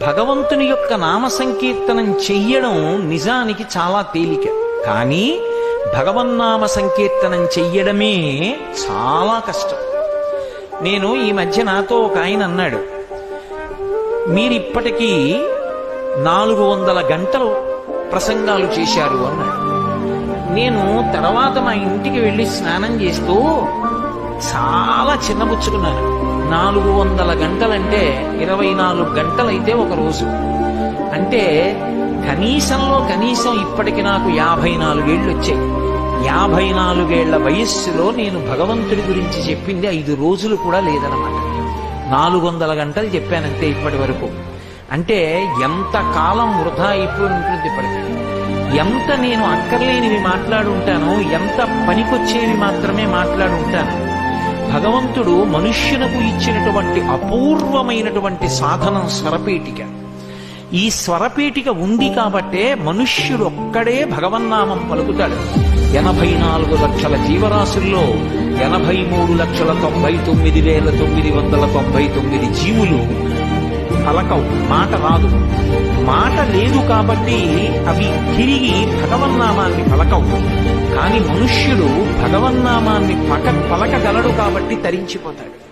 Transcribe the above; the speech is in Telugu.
భగవంతుని యొక్క నామ సంకీర్తనం చెయ్యడం నిజానికి చాలా తేలిక. కానీ భగవన్నామ సంకీర్తనం చెయ్యడమే చాలా కష్టం. నేను ఈ మధ్య నాతో ఒక ఆయన అన్నాడు మీరిప్పటికీ నాలుగు వందల గంటలు ప్రసంగాలు చేశారు అన్నాడు. నేను తర్వాత మా ఇంటికి వెళ్ళి స్నానం చేస్తూ చాలా చిన్నబుచ్చుకున్నాను నాలుగు వందల గంటలంటే ఇరవై నాలుగు గంటలైతే ఒక రోజు అంటే కనీసంలో కనీసం ఇప్పటికి నాకు యాభై నాలుగేళ్ళు వచ్చాయి యాభై నాలుగేళ్ళ వయస్సులో నేను భగవంతుడి గురించి చెప్పింది ఐదు రోజులు కూడా లేదనమాట నాలుగు వందల గంటలు చెప్పానంతే ఇప్పటి వరకు. అంటే ఎంత కాలం వృధా అయిపోయి ఉంటుంది ఇప్పటికి. ఎంత నేను అక్కర్లేనివి మాట్లాడుంటానో ఎంత పనికొచ్చేవి మాత్రమే మాట్లాడుంటాను. భగవంతుడు మనుష్యులకు ఇచ్చినటువంటి అపూర్వమైనటువంటి సాధనం స్వరపేటిక ఈ స్వరపేటిక ఉంది కాబట్టే మనుష్యుడు ఒక్కడే భగవన్నామం పలుకుతాడు. ఎనభై నాలుగు లక్షల జీవరాశుల్లో ఎనభై మూడు లక్షల తొంభై తొమ్మిది వేల తొమ్మిది వందల తొంభై తొమ్మిది జీవులు పలకవు. మాట రాదు. మాట లేదు కాబట్టి అవి తిరిగి భగవన్నామాన్ని పలకవు. కానీ మనుష్యుడు భగవన్నామాన్ని పక పలకగలడు కాబట్టి తరించిపోతాడు.